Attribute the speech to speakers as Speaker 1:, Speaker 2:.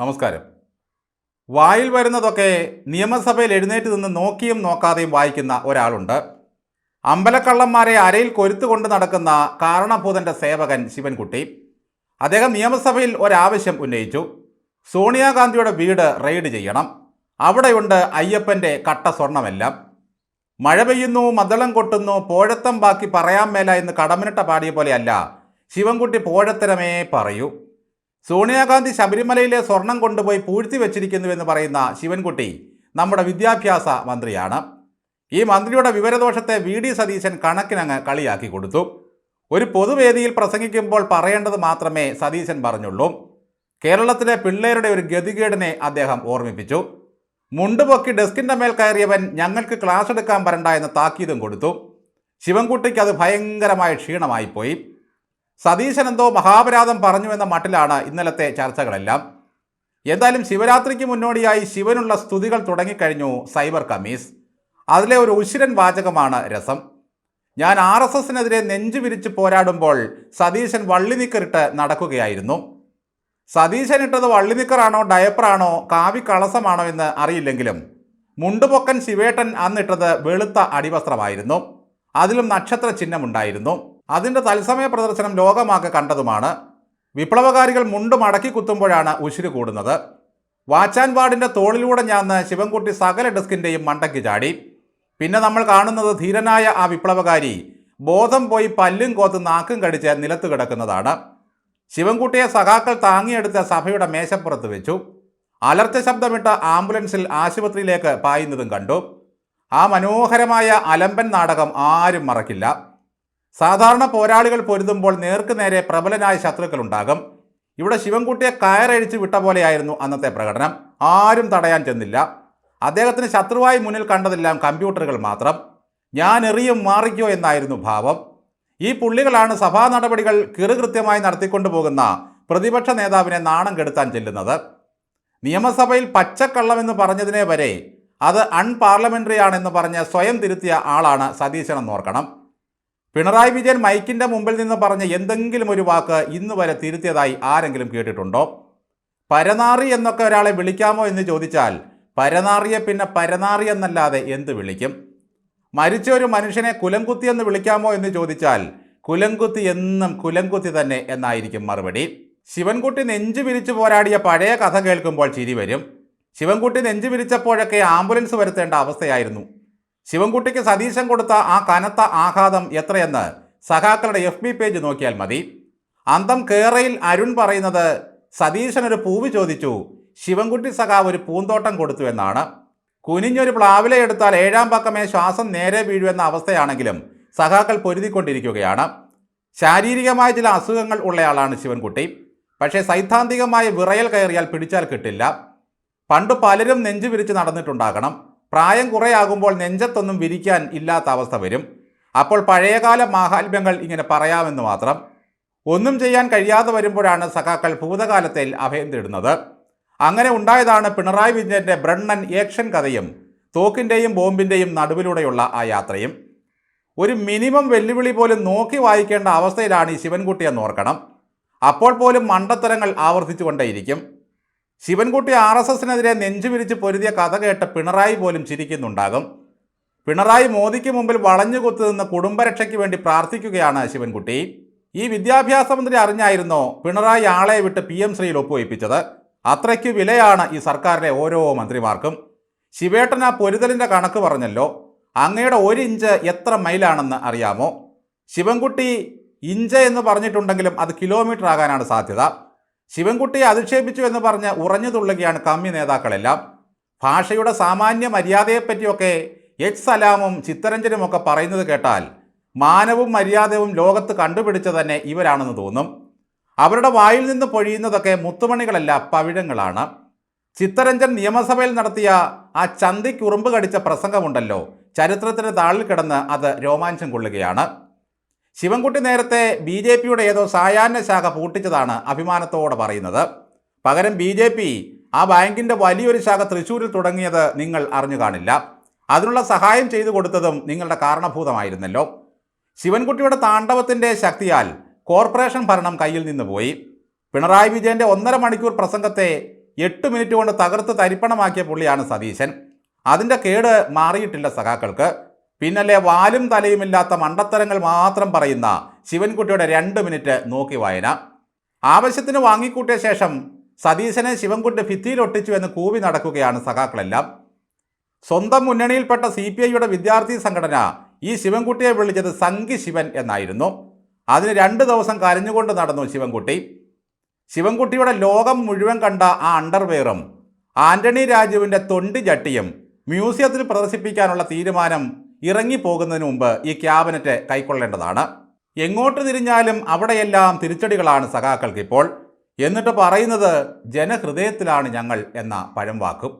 Speaker 1: നമസ്കാരം. വായിൽ വരുന്നതൊക്കെ നിയമസഭയിൽ എഴുന്നേറ്റ് നിന്ന് നോക്കിയും നോക്കാതെയും വായിക്കുന്ന ഒരാളുണ്ട്. അമ്പലക്കള്ളന്മാരെ അരയിൽ കൊരുത്തുകൊണ്ട് നടക്കുന്ന കാരണഭൂതന്റെ സേവകൻ ശിവൻകുട്ടി. അദ്ദേഹം നിയമസഭയിൽ ഒരാവശ്യം ഉന്നയിച്ചു. സോണിയാഗാന്ധിയുടെ വീട് റെയ്ഡ് ചെയ്യണം. അവിടെയുണ്ട് അയ്യപ്പന്റെ കട്ട സ്വർണമെല്ലാം മഴ പെയ്യുന്നു മദ്ദളം കൊട്ടുന്നു പോഴത്തം ബാക്കി പറയാൻ മേല എന്ന് കടമിനിട്ട പാടിയ പോലെയല്ല. ശിവൻകുട്ടി പോഴത്തരമേ പറയൂ. സോണിയാഗാന്ധി ശബരിമലയിലെ സ്വർണം കൊണ്ടുപോയി പൂഴ്ത്തി വെച്ചിരിക്കുന്നുവെന്ന് പറയുന്ന ശിവൻകുട്ടി നമ്മുടെ വിദ്യാഭ്യാസ മന്ത്രിയാണ്. ഈ മന്ത്രിയുടെ വിവരദോഷത്തെ വി ഡി സതീശൻ കണക്കിനങ്ങ് കളിയാക്കി കൊടുത്തു. ഒരു പൊതുവേദിയിൽ പ്രസംഗിക്കുമ്പോൾ പറയേണ്ടത് മാത്രമേ സതീശൻ പറഞ്ഞുള്ളൂ. കേരളത്തിലെ പിള്ളേരുടെ ഒരു ഗതികേടിനെ അദ്ദേഹം ഓർമ്മിപ്പിച്ചു. മുണ്ടുപൊക്കി ഡെസ്കിന്റെ മേൽ കയറിയവൻ ഞങ്ങൾക്ക് ക്ലാസ് എടുക്കാൻ വരണ്ട എന്ന് താക്കീതും കൊടുത്തു. ശിവൻകുട്ടിക്ക് അത് ഭയങ്കരമായ ക്ഷീണമായിപ്പോയി. സതീശൻ എന്തോ മഹാപരാധം പറഞ്ഞു എന്ന മട്ടിലാണ് ഇന്നലത്തെ ചർച്ചകളെല്ലാം. എന്തായാലും ശിവരാത്രിക്ക് മുന്നോടിയായി ശിവനുള്ള സ്തുതികൾ തുടങ്ങിക്കഴിഞ്ഞു സൈബർ കമ്മീസ്. അതിലെ ഒരു ഉശിരൻ വാചകമാണ് രസം. ഞാൻ ആർ എസ് എസിനെതിരെ നെഞ്ചു വിരിച്ച് പോരാടുമ്പോൾ സതീശൻ വള്ളിനിക്കറിട്ട് നടക്കുകയായിരുന്നു. സതീശൻ ഇട്ടത് വള്ളിനിക്കറാണോ ഡയപ്പറാണോ കാവി കളസമാണോ എന്ന് അറിയില്ലെങ്കിലും മുണ്ടുപൊക്കൻ ശിവേട്ടൻ അന്നിട്ടത് വെളുത്ത അടിവസ്ത്രമായിരുന്നു. അതിലും നക്ഷത്ര ചിഹ്നമുണ്ടായിരുന്നു അതിന്റെ തത്സമയ പ്രദർശനം ലോകമാകെ കണ്ടതുമാണ്. വിപ്ലവകാരികൾ മുണ്ട് മടക്കി കുത്തുമ്പോഴാണ് ഉശിര് കൂടുന്നത്. വാച്ചാൻ വാർഡിന്റെ തോളിലൂടെ ഞാന്ന് ശിവൻകുട്ടി സകല ഡെസ്കിന്റെയും മണ്ടയ്ക്ക് ചാടി. പിന്നെ നമ്മൾ കാണുന്നത് ധീരനായ ആ വിപ്ലവകാരി ബോധം പോയി പല്ലും കോത്ത് നാക്കും കടിച്ച് നിലത്ത് കിടക്കുന്നതാണ്. ശിവൻകുട്ടിയെ സഖാക്കൾ താങ്ങിയെടുത്ത് സഭയുടെ മേശപ്പുറത്ത് വെച്ചു. അലർച്ച ശബ്ദമിട്ട ആംബുലൻസിൽ ആശുപത്രിയിലേക്ക് പായുന്നതും കണ്ടു. ആ മനോഹരമായ അലമ്പൻ നാടകം ആരും മറക്കില്ല. സാധാരണ പോരാളികൾ പൊരുതുമ്പോൾ നേർക്ക് നേരെ പ്രബലനായ ശത്രുക്കളുണ്ടാകും. ഇവിടെ ശിവൻകുട്ടിയെ കയറഴിച്ച് വിട്ട പോലെയായിരുന്നു അന്നത്തെ പ്രകടനം. ആരും തടയാൻ ചെന്നില്ല. അദ്ദേഹത്തിന് ശത്രുവായി മുന്നിൽ കണ്ടതെല്ലാം കമ്പ്യൂട്ടറുകൾ മാത്രം. ഞാൻ എറിയും മാറിക്കോ എന്നായിരുന്നു ഭാവം. ഈ പുള്ളികളാണ് സഭാ നടപടികൾ കിറുകൃത്യമായി നടത്തിക്കൊണ്ടു പോകുന്ന പ്രതിപക്ഷ നേതാവിനെ നാണം കെടുത്താൻ ചെല്ലുന്നത്. നിയമസഭയിൽ പച്ചക്കള്ളമെന്ന് പറഞ്ഞതിനെ വരെ അത് അൺപാർലമെന്ററി ആണെന്ന് പറഞ്ഞ് സ്വയം തിരുത്തിയ ആളാണ് സതീശൻ എന്നോർക്കണം പിണറായി വിജയൻ മൈക്കിന്റെ മുമ്പിൽ നിന്ന് പറഞ്ഞ എന്തെങ്കിലും ഒരു വാക്ക് ഇന്ന് വരെ തിരുത്തിയതായി ആരെങ്കിലും കേട്ടിട്ടുണ്ടോ? പരനാറി എന്നൊക്കെ ഒരാളെ വിളിക്കാമോ എന്ന് ചോദിച്ചാൽ പരനാറിയെ പിന്നെ പരനാറി എന്നല്ലാതെ എന്ത് വിളിക്കും? മരിച്ച ഒരു മനുഷ്യനെ കുലംകുത്തി എന്ന് വിളിക്കാമോ എന്ന് ചോദിച്ചാൽ കുലംകുത്തി എന്നും കുലംകുത്തി തന്നെ എന്നായിരിക്കും മറുപടി. ശിവൻകുട്ടി നെഞ്ചു വിരിച്ചു പോരാടിയ പഴയ കഥ കേൾക്കുമ്പോൾ ചിരി വരും. ശിവൻകുട്ടി നെഞ്ചു വിരിച്ചപ്പോഴൊക്കെ ആംബുലൻസ് വരുത്തേണ്ട അവസ്ഥയായിരുന്നു. ശിവൻകുട്ടിക്ക് സതീശൻ കൊടുത്ത ആ കനത്ത ആഘാതം എത്രയെന്ന് സഖാക്കളുടെ എഫ് ബി പേജ് നോക്കിയാൽ മതി. അന്തം കേറയിൽ അരുൺ പറയുന്നത് സതീശൻ ഒരു പൂവ് ചോദിച്ചു. ശിവൻകുട്ടി സഖാവ് ഒരു പൂന്തോട്ടം കൊടുത്തു എന്നാണ്. കുനിഞ്ഞൊരു പ്ലാവില എടുത്താൽ ഏഴാം പക്കമേ ശ്വാസം നേരെ വീഴുവെന്ന അവസ്ഥയാണെങ്കിലും സഖാക്കൾ പൊരുതിക്കൊണ്ടിരിക്കുകയാണ്. ശാരീരികമായ ചില അസുഖങ്ങൾ ഉള്ളയാളാണ് ശിവൻകുട്ടി. പക്ഷേ സൈദ്ധാന്തികമായ വിറയൽ കയറിയാൽ പിടിച്ചാൽ കിട്ടില്ല. പണ്ട് പലരും നെഞ്ചു വിരിച്ച് നടന്നിട്ടുണ്ടാകണം. പ്രായം കുറയാകുമ്പോൾ നെഞ്ചത്തൊന്നും വിരിക്കാൻ ഇല്ലാത്ത അവസ്ഥ വരും. അപ്പോൾ പഴയകാല മാഹാത്മ്യങ്ങൾ ഇങ്ങനെ പറയാമെന്ന് മാത്രം. ഒന്നും ചെയ്യാൻ കഴിയാതെ വരുമ്പോഴാണ് സഖാക്കൾ ഭൂതകാലത്തിൽ അഭയം തേടുന്നത്. അങ്ങനെ ഉണ്ടായതാണ് പിണറായി വിജയന്റെ ബ്രണ്ണൻ ഏക്ഷൻ കഥയും തോക്കിന്റെയും ബോംബിന്റെയും നടുവിലൂടെയുള്ള ആ യാത്രയും. ഒരു മിനിമം വെല്ലുവിളി പോലും നോക്കി വായിക്കേണ്ട അവസ്ഥയിലാണ് ഈ ശിവൻകുട്ടി എന്ന് ഓർക്കണം. അപ്പോൾ പോലും മണ്ടത്തരങ്ങൾ ആവർത്തിച്ചുകൊണ്ടേയിരിക്കും. ശിവൻകുട്ടി ആർ എസ് എസിനെതിരെ നെഞ്ചുവിരിച്ച് പൊരുതിയ കഥ കേട്ട് പിണറായി പോലും ചിരിക്കുന്നുണ്ടാകും. പിണറായി മോദിക്ക് മുമ്പിൽ വളഞ്ഞു കുത്തുനിന്ന് കുടുംബരക്ഷയ്ക്ക് വേണ്ടി പ്രാർത്ഥിക്കുകയാണ് ശിവൻകുട്ടി. ഈ വിദ്യാഭ്യാസ മന്ത്രി അറിഞ്ഞായിരുന്നോ പിണറായി ആളെ വിട്ട് പി എം ശ്രീയിൽ ഒപ്പുവയ്പ്പിച്ചത്? അത്രയ്ക്ക് വിലയാണ് ഈ സർക്കാരിലെ ഓരോ മന്ത്രിമാർക്കും. ശിവേട്ടൻ ആ പൊരുതലിന്റെ കണക്ക് പറഞ്ഞല്ലോ. അങ്ങയുടെ ഒരു ഇഞ്ച് എത്ര മൈലാണെന്ന് അറിയാമോ? ശിവൻകുട്ടി ഇഞ്ച് എന്ന് പറഞ്ഞിട്ടുണ്ടെങ്കിലും അത് കിലോമീറ്റർ ആകാനാണ് സാധ്യത. ശിവൻകുട്ടിയെ അധിക്ഷേപിച്ചു എന്ന് പറഞ്ഞ് ഉറഞ്ഞു തുള്ളുകയാണ് കമ്മി നേതാക്കളെല്ലാം. ഭാഷയുടെ സാമാന്യ മര്യാദയെപ്പറ്റിയൊക്കെ എച്ച് സലാമും ചിത്തരഞ്ജനും ഒക്കെ പറയുന്നത് കേട്ടാൽ മാനവും മര്യാദയും ലോകത്ത് കണ്ടുപിടിച്ച തന്നെ ഇവരാണെന്ന് തോന്നും. അവരുടെ വായിൽ നിന്ന് പൊഴിയുന്നതൊക്കെ മുത്തുമണികളല്ല പവിഴങ്ങളാണ്. ചിത്തരഞ്ജൻ നിയമസഭയിൽ നടത്തിയ ആ ചന്തിക്കുറുമ്പ് കടിച്ച പ്രസംഗമുണ്ടല്ലോ. ചരിത്രത്തിന്റെ താളിൽ കിടന്ന് അത് രോമാഞ്ചം കൊള്ളുകയാണ്. ശിവൻകുട്ടി നേരത്തെ ബി ജെ പിയുടെ ഏതോ സായാഹ്ന ശാഖ പൂട്ടിച്ചതാണ് അഭിമാനത്തോടെ പറയുന്നത്. പകരം ബി ജെ പി ആ ബാങ്കിന്റെ വലിയൊരു ശാഖ തൃശ്ശൂരിൽ തുടങ്ങിയത് നിങ്ങൾ അറിഞ്ഞു കാണില്ല. അതിനുള്ള സഹായം ചെയ്തു കൊടുത്തതും നിങ്ങളുടെ കാരണഭൂതമായിരുന്നല്ലോ. ശിവൻകുട്ടിയുടെ താണ്ഡവത്തിന്റെ ശക്തിയാൽ കോർപ്പറേഷൻ ഭരണം കയ്യിൽ നിന്ന് പോയി. പിണറായി വിജയന്റെ ഒന്നര മണിക്കൂർ പ്രസംഗത്തെ എട്ട് മിനിറ്റ് കൊണ്ട് തകർത്ത് തരിപ്പണമാക്കിയ പുള്ളിയാണ് സതീശൻ. അതിന്റെ കേട് മാറിയിട്ടില്ല സഖാക്കൾക്ക്. പിന്നല്ലേ വാലും തലയുമില്ലാത്ത മണ്ടത്തരങ്ങൾ മാത്രം പറയുന്ന ശിവൻകുട്ടിയുടെ രണ്ട് മിനിറ്റ് നോക്കി വായന. ആവശ്യത്തിന് വാങ്ങിക്കൂട്ടിയ ശേഷം സതീശനെ ശിവൻകുട്ടി ഭിത്തിയിലൊട്ടിച്ചു എന്ന് കൂവി നടക്കുകയാണ് സഖാക്കളെല്ലാം. സ്വന്തം മുന്നണിയിൽപ്പെട്ട സി പി ഐയുടെ വിദ്യാർത്ഥി സംഘടന ഈ ശിവൻകുട്ടിയെ വിളിച്ചത് സംഘി ശിവൻ എന്നായിരുന്നു. അതിന് രണ്ട് ദിവസം കരഞ്ഞുകൊണ്ട് നടന്നു ശിവൻകുട്ടി. ശിവൻകുട്ടിയുടെ ലോകം മുഴുവൻ കണ്ട ആ അണ്ടർവെയറും ആന്റണി രാജുവിന്റെ തൊണ്ടി ജട്ടിയും മ്യൂസിയത്തിൽ പ്രദർശിപ്പിക്കാനുള്ള തീരുമാനം ഇറങ്ങിപ്പോകുന്നതിന് മുമ്പ് ഈ ക്യാബിനറ്റ് കൈക്കൊള്ളേണ്ടതാണ്. എങ്ങോട്ട് തിരിഞ്ഞാലും അവിടെയെല്ലാം തിരിച്ചടികളാണ് സഖാക്കൾക്ക് ഇപ്പോൾ എന്നിട്ട് പറയുന്നത് ജനഹൃദയത്തിലാണ് ഞങ്ങൾ എന്ന പഴംവാക്കും.